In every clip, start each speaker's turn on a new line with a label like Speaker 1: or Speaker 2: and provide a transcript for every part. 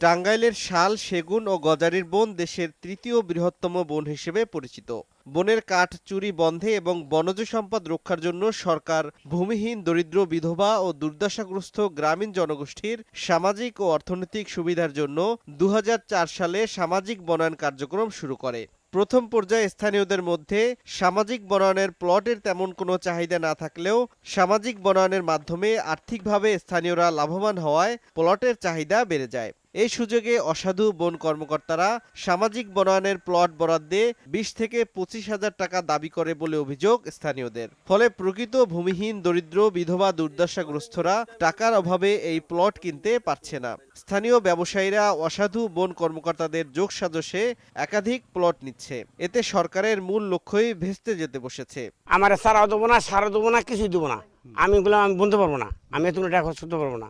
Speaker 1: টাঙ্গাইলের শাল, সেগুন ও গজারির বন দেশের তৃতীয় বৃহত্তম বন হিসেবে পরিচিত। বনের কাঠ, চুরি বন্ধে এবং বনজ সম্পদ রক্ষার জন্য সরকার ভূমিহীন, দরিদ্র বিধবা ও দুর্দশাগ্রস্ত গ্রামীণ জনগোষ্ঠীর সামাজিক ও অর্থনৈতিক সুবিধার জন্য দুহাজার চার সালে সামাজিক বনায়ন কার্যক্রম শুরু করে। প্রথম পর্যায়ে স্থানীয়দের মধ্যে সামাজিক বনায়নের প্লটের তেমন কোনো চাহিদা না থাকলেও সামাজিক বনায়নের মাধ্যমে আর্থিকভাবে স্থানীয়রা লাভবান হওয়ায় প্লটের চাহিদা বেড়ে যায়। এই সুযোগে অসাধু বন কর্মকর্তারা সামাজিক বনায়নের প্লট বরাদ্দে বিশ থেকে পঁচিশ হাজার টাকা দাবি করে বলে অভিযোগ স্থানীয়দের। ফলে প্রকৃত ভূমিহীন, দরিদ্র, বিধবা, দুর্দশাগ্রস্তরা টাকার অভাবে এই প্লট কিনতে পারছে না। স্থানীয় ব্যবসায়ীরা অসাধু বন কর্মকর্তাদের যোগসাজশে একাধিক প্লট নিচ্ছে। এতে সরকারের মূল লক্ষ্যই ভেস্তে যেতে বসেছে।
Speaker 2: আমার সারাও দেবো না সারা দেবো না কিছুই দেবো না আমি এগুলো আমি বলতে পারব না। আমি এত টাকা শুনতে পারব না।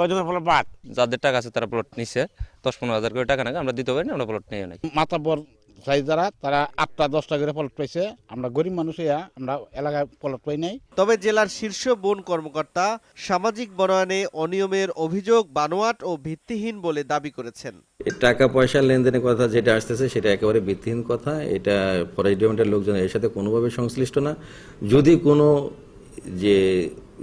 Speaker 2: কয়দিনের ফলে বাদ?
Speaker 3: যাদের টাকা আছে তারা প্লট নিচ্ছে দশ পনেরো হাজার করে টাকা নাকি আমরা দিতে পারি না আমরা প্লট নিয়ে নাই।
Speaker 4: মাতাবর সাইজ যারা তারা আটটা দশটা করে পলট পাইছে। আমরা গরিব মানুষ হইয়া আমরা এলাকায় পলট পাই নাই।
Speaker 1: তবে জেলার শীর্ষ বন কর্মকর্তা সামাজিক বনায়নে অনিয়মের অভিযোগ বানোয়াট ও ভিত্তিহীন বলে দাবি করেছেন।
Speaker 5: টাকা পয়সা লেনদেনের কথা যেটা আসতেছে সেটা একেবারে ভিত্তিহীন কথা। এটা ফরেস্ট ডিপার্টমেন্টের লোকজন এর সাথে কোনোভাবে সংশ্লিষ্ট না। যদি কোনো যে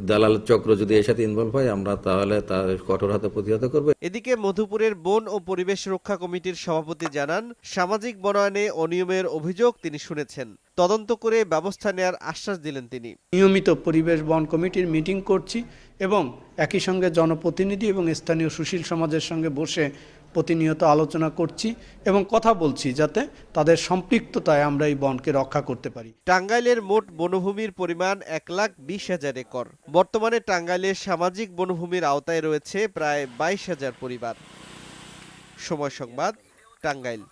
Speaker 5: দালাল চক্র যদি এর সাথে ইনভলভ হয় আমরা তাহলে তার কঠোর হাতে প্রতিহত করব।
Speaker 1: এদিকে মধুপুরের বন ও পরিবেশ রক্ষা কমিটির সভাপতি জানান সামাজিক বনায়নে অনিয়মের অভিযোগ তিনি শুনেছেন। তদন্ত করে ব্যবস্থা নেয়ার আশ্বাস দিলেন তিনি।
Speaker 6: নিয়মিত পরিবেশ বন কমিটির মিটিং করছি এবং একই সঙ্গে জনপ্রতিনিধি এবং স্থানীয় সুশীল সমাজের সঙ্গে বসে প্রতিনিয়ত আলোচনা করছি এবং কথা বলছি যাতে তাদের সম্পৃক্ততায় আমরা এই বনকে রক্ষা করতে পারি।
Speaker 1: টাঙ্গাইলের মোট বনভূমির পরিমাণ এক লাখ বিশ হাজার একর। বর্তমানে টাঙ্গাইলের সামাজিক বনভূমির আওতায় রয়েছে প্রায় বাইশ হাজার পরিবার। সময় সংবাদ, টাঙ্গাইল।